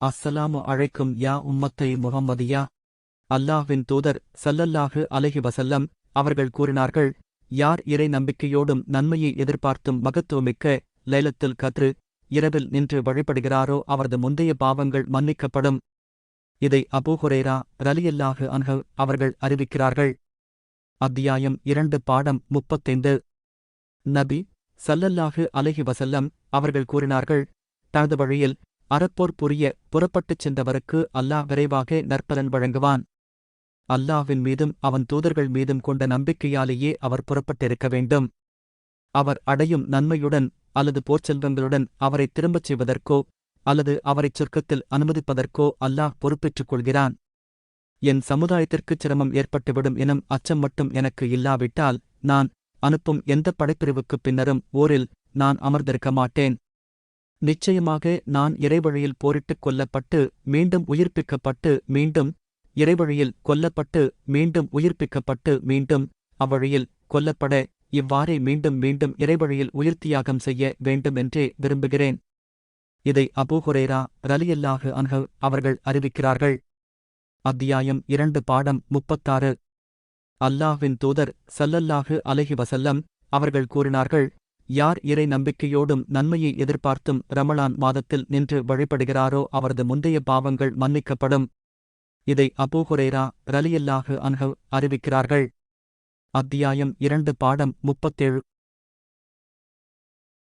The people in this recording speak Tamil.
அஸ்ஸலாமு அழைக்கும் யா உம்மத்தை முகம்மதியா அல்லாஹ்வின் தூதர் சல்லல்லாஹு அலஹி வசல்லம் அவர்கள் கூறினார்கள் யார் இறை நம்பிக்கையோடும் நன்மையை எதிர்பார்த்தும் மகத்துவமிக்க லைலத்தில் கத்ரு இரவில் நின்று வழிபடுகிறாரோ அவரது முந்தைய பாவங்கள் மன்னிக்கப்படும். இதை அபூஹுரேரா ரலியல்லாஹு அன்ஹ அவர்கள் அறிவிக்கிறார்கள். அத்தியாயம் இரண்டு பாடம் முப்பத்தைந்து. நபி சல்லல்லாஹு அலஹி வசல்லம் அவர்கள் கூறினார்கள் தனது வழியில் அறப்போர் புரிய புறப்பட்டுச் சென்றவருக்கு அல்லாஹ் விரைவாக நற்பலன் வழங்குவான். அல்லாஹ்வின் மீதும் அவன் தூதர்கள் மீதும் கொண்ட நம்பிக்கையாலேயே அவர் புறப்பட்டிருக்க வேண்டும். அவர் அடையும் நன்மையுடன் அல்லது போர்ச்செல்வங்களுடன் அவரை திரும்பச் செய்வதற்கோ அல்லது அவரைச் சொர்க்கத்தில் அனுமதிப்பதற்கோ அல்லாஹ் பொறுப்பேற்றுக் கொள்கிறான். என் சமுதாயத்திற்குச் சிரமம் ஏற்பட்டுவிடும் எனும் அச்சம் மட்டும் எனக்கு இல்லாவிட்டால் நான் அனுப்பும் எந்த படைப்பிரிவுக்குப் பின்னரும் ஓரில் நான் அமர்ந்திருக்க மாட்டேன். நிச்சயமாக நான் இறைவழியில் போரிட்டுக் கொல்லப்பட்டு மீண்டும் உயிர்ப்பிக்கப்பட்டு மீண்டும் இறைவழியில் கொல்லப்பட்டு மீண்டும் உயிர்ப்பிக்கப்பட்டு மீண்டும் அவ்வழியில் கொல்லப்பட இவ்வாறே மீண்டும் மீண்டும் இறைவழியில் உயிர்த்தியாகம் செய்ய வேண்டுமென்றே விரும்புகிறேன். இதை அபூஹுரேரா ரலியல்லாஹு அன்ஹ அவர்கள் அறிவிக்கிறார்கள். அத்தியாயம் இரண்டு பாடம் முப்பத்தாறு. அல்லாஹ்வின் தூதர் சல்லல்லாஹு அலஹி வசல்லம் அவர்கள் கூறினார்கள் யார் இறை நம்பிக்கையோடும் நன்மையை எதிர்பார்த்தும் ரமலான் மாதத்தில் நின்று வழிபடுகிறாரோ அவரது முந்தைய பாவங்கள் மன்னிக்கப்படும். இதை அபூஹுரேரா ரலியல்லாஹு அன்ஹவ் அறிவிக்கிறார்கள். அத்தியாயம் இரண்டு பாடம் முப்பத்தேழு.